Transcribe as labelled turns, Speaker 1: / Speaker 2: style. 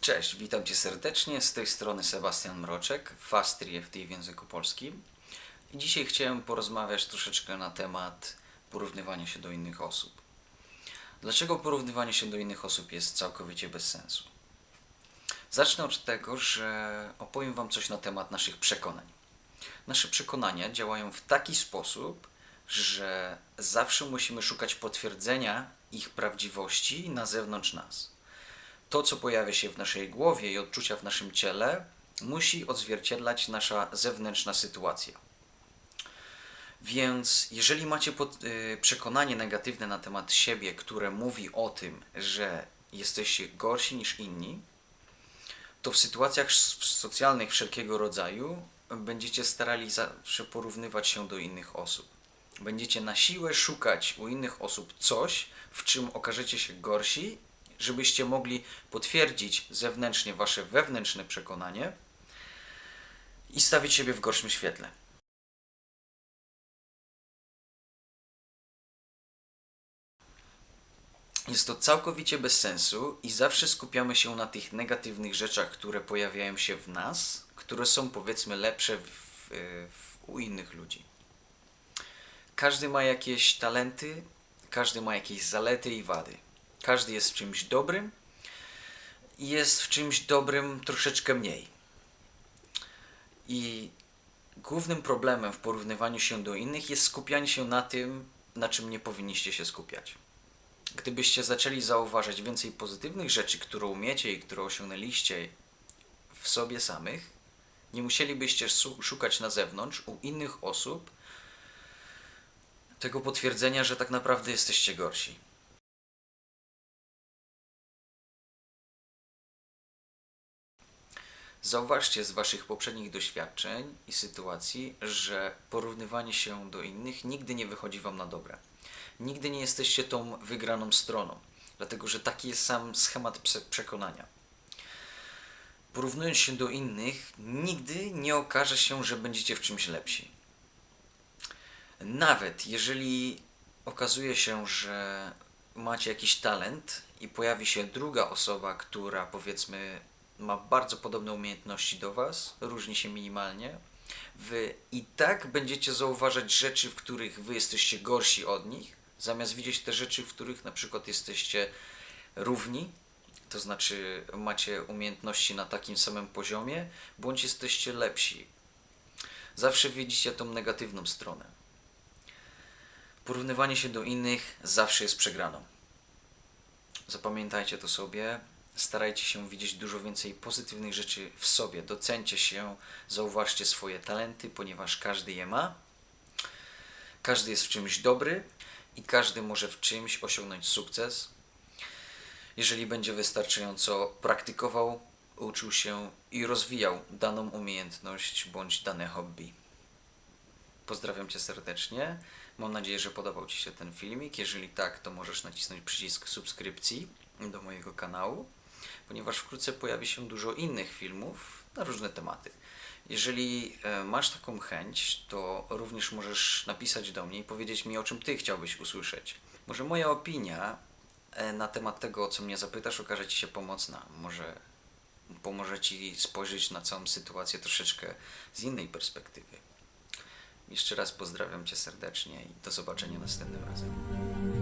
Speaker 1: Cześć, witam Cię serdecznie. Z tej strony Sebastian Mroczek, Fast EFT w języku polskim. Dzisiaj chciałem porozmawiać troszeczkę na temat porównywania się do innych osób. Dlaczego porównywanie się do innych osób jest całkowicie bez sensu? Zacznę od tego, że opowiem Wam coś na temat naszych przekonań. Nasze przekonania działają w taki sposób, że zawsze musimy szukać potwierdzenia ich prawdziwości na zewnątrz nas to, co pojawia się w naszej głowie i odczucia w naszym ciele, musi odzwierciedlać nasza zewnętrzna sytuacja. Więc jeżeli macie pod, y, przekonanie negatywne na temat siebie, które mówi o tym, że jesteście gorsi niż inni, to w sytuacjach socjalnych wszelkiego rodzaju będziecie starali zawsze porównywać się do innych osób. Będziecie na siłę szukać u innych osób coś, w czym okażecie się gorsi, żebyście mogli potwierdzić zewnętrznie wasze wewnętrzne przekonanie i stawić siebie w gorszym świetle. Jest to całkowicie bez sensu i zawsze skupiamy się na tych negatywnych rzeczach, które pojawiają się w nas, które są powiedzmy lepsze w, w, u innych ludzi. Każdy ma jakieś talenty, każdy ma jakieś zalety i wady. Każdy jest w czymś dobrym i jest w czymś dobrym troszeczkę mniej. I głównym problemem w porównywaniu się do innych jest skupianie się na tym, na czym nie powinniście się skupiać. Gdybyście zaczęli zauważać więcej pozytywnych rzeczy, które umiecie i które osiągnęliście w sobie samych, nie musielibyście szukać na zewnątrz u innych osób tego potwierdzenia, że tak naprawdę jesteście gorsi. Zauważcie z Waszych poprzednich doświadczeń i sytuacji, że porównywanie się do innych nigdy nie wychodzi Wam na dobre. Nigdy nie jesteście tą wygraną stroną, dlatego że taki jest sam schemat prze- przekonania. Porównując się do innych, nigdy nie okaże się, że będziecie w czymś lepsi. Nawet jeżeli okazuje się, że macie jakiś talent i pojawi się druga osoba, która powiedzmy ma bardzo podobne umiejętności do Was, różni się minimalnie, Wy i tak będziecie zauważać rzeczy, w których Wy jesteście gorsi od nich, zamiast widzieć te rzeczy, w których na przykład jesteście równi, to znaczy macie umiejętności na takim samym poziomie, bądź jesteście lepsi. Zawsze widzicie tą negatywną stronę. Porównywanie się do innych zawsze jest przegraną. Zapamiętajcie to sobie. Starajcie się widzieć dużo więcej pozytywnych rzeczy w sobie. Docencie się, zauważcie swoje talenty, ponieważ każdy je ma. Każdy jest w czymś dobry i każdy może w czymś osiągnąć sukces, jeżeli będzie wystarczająco praktykował, uczył się i rozwijał daną umiejętność bądź dane hobby. Pozdrawiam Cię serdecznie. Mam nadzieję, że podobał Ci się ten filmik. Jeżeli tak, to możesz nacisnąć przycisk subskrypcji do mojego kanału, ponieważ wkrótce pojawi się dużo innych filmów na różne tematy. Jeżeli e, masz taką chęć, to również możesz napisać do mnie i powiedzieć mi, o czym Ty chciałbyś usłyszeć. Może moja opinia e, na temat tego, o co mnie zapytasz, okaże Ci się pomocna. Może pomoże Ci spojrzeć na całą sytuację troszeczkę z innej perspektywy. Jeszcze raz pozdrawiam Cię serdecznie i do zobaczenia następnym razem.